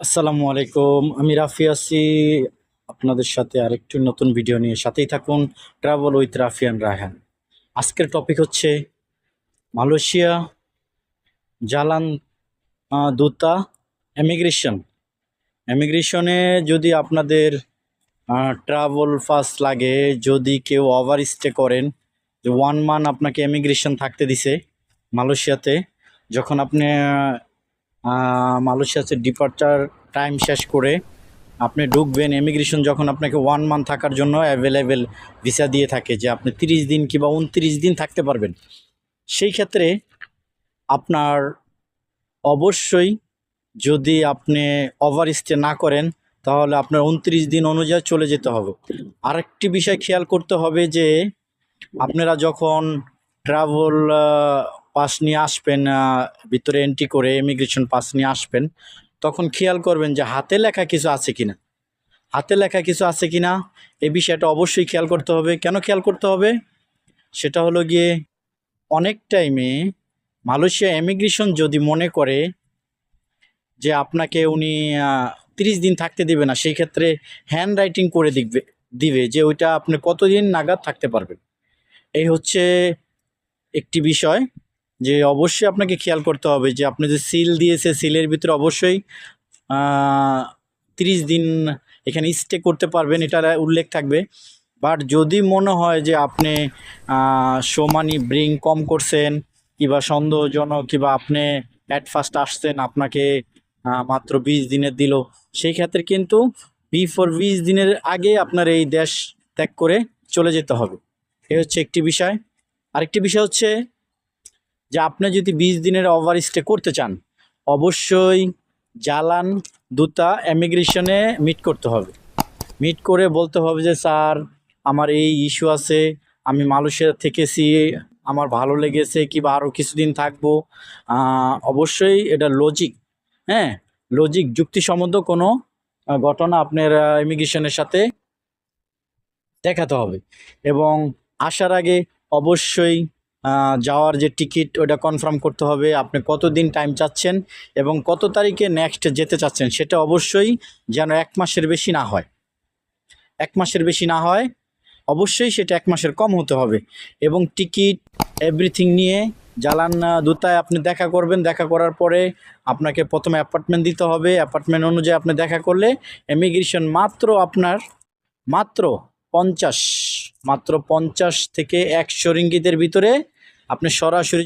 আসসালামু আলাইকুম, আমি রাফি আছি। আপনাদের সাথে আরেকটি নতুন ভিডিও নিয়ে সাথেই থাকুন ট্রাভেল উইথ রাফিয়ান রায়হান আজকের টপিক হচ্ছে মালয়েশিয়া, জালান দূতা এমিগ্রেশন এমিগ্রেশনে যদি আপনাদের ট্রাভেল পাস লাগে, যদি কেউ ওভার স্টে করেন, যে ওয়ান মান্থ আপনাকে এমিগ্রেশন থাকতে দিছে মালয়েশিয়াতে, যখন আপনি মালয়েশিয়াতে ডিপার্চার টাইম শেষ করে আপনি ঢুকবেন। ইমিগ্রেশন যখন আপনাকে ওয়ান মান্থ থাকার জন্য অ্যাভেলেবেল ভিসা দিয়ে থাকে যে আপনি তিরিশ দিন কিংবা উনত্রিশ দিন থাকতে পারবেন। সেই ক্ষেত্রে আপনার অবশ্যই যদি আপনি ওভার স্টে না করেন, তাহলে আপনার উনত্রিশ দিন অনুযায়ী চলে যেতে হবে। আরেকটি বিষয় খেয়াল করতে হবে যে আপনারা যখন ট্রাভেল পাস নিয়ে আসবেন ভিতরে এন্ট্রি করে ইমিগ্রেশন পাস নিয়ে আসবেন, তখন খেয়াল করবেন যে হাতে লেখা কিছু আছে কি না হাতে লেখা কিছু আছে কি না এই বিষয়টা অবশ্যই খেয়াল করতে হবে। কেন খেয়াল করতে হবে? সেটা হলো গিয়ে অনেক টাইমে মালয়েশিয়া ইমিগ্রেশন যদি মনে করে যে আপনাকে উনি তিরিশ দিন থাকতে দিবে না, সেই ক্ষেত্রে হ্যান্ড রাইটিং করে দিবে দিবে যে ওইটা আপনি কতদিন নাগাদ থাকতে পারবেন। এই হচ্ছে একটি বিষয়। যে অবশ্যই আপনাকে খেয়াল করতে হবে যে আপনি যে সিল দিয়েছে সিলের ভিতরে অবশ্যই তিরিশ দিন এখানে স্টে করতে পারবেন, এটার উল্লেখ থাকবে। বাট যদি মনে হয় যে আপনি সোমানি ব্রিং কম করছেন, কিংবা সন্দেহজনক, কিংবা আপনি অ্যাট ফার্স্ট আসছেন, আপনাকে মাত্র বিশ দিনের দিল, সেই ক্ষেত্রে কিন্তু বিফোর বিশ দিনের আগে আপনার এই দেশ ত্যাগ করে চলে যেতে হবে। এ হচ্ছে একটি বিষয়। আরেকটি বিষয় হচ্ছে যে আপনি যদি বিশ দিনের ওভার স্টে করতে চান, অবশ্যই জালান দূতা এমিগ্রেশনে মিট করতে হবে। মিট করে বলতে হবে যে, স্যার, আমার এই ইস্যু আছে, আমি মালয়েশিয়া থেকেছি, আমার ভালো লেগেছে কিংবা আরও কিছুদিন থাকব। অবশ্যই এটা লজিক হ্যাঁ? লজিক যুক্তিসম্মত কোনো ঘটনা আপনার ইমিগ্রেশনের সাথে দেখাতে হবে। এবং আসার আগে অবশ্যই যাওয়ার যে টিকিট ওটা কনফার্ম করতে হবে আপনি কতদিন টাইম চাচ্ছেন এবং কত তারিখে নেক্সট যেতে চাচ্ছেন সেটা অবশ্যই যেন এক মাসের বেশি না হয়। এক মাসের বেশি না হয়, অবশ্যই সেটা এক মাসের কম হতে হবে এবং টিকিট এভরিথিং নিয়ে জ্বালান দূতায় আপনি দেখা করবেন। দেখা করার পরে আপনাকে প্রথমে অ্যাপার্টমেন্ট দিতে হবে। অ্যাপার্টমেন্ট অনুযায়ী আপনি দেখা করলে ইমিগ্রেশন মাত্র আপনার, মাত্র পঞ্চাশ মাত্র পঞ্চাশ থেকে একশো রিঙ্গিতের ভিতরে আপনি সরাসরি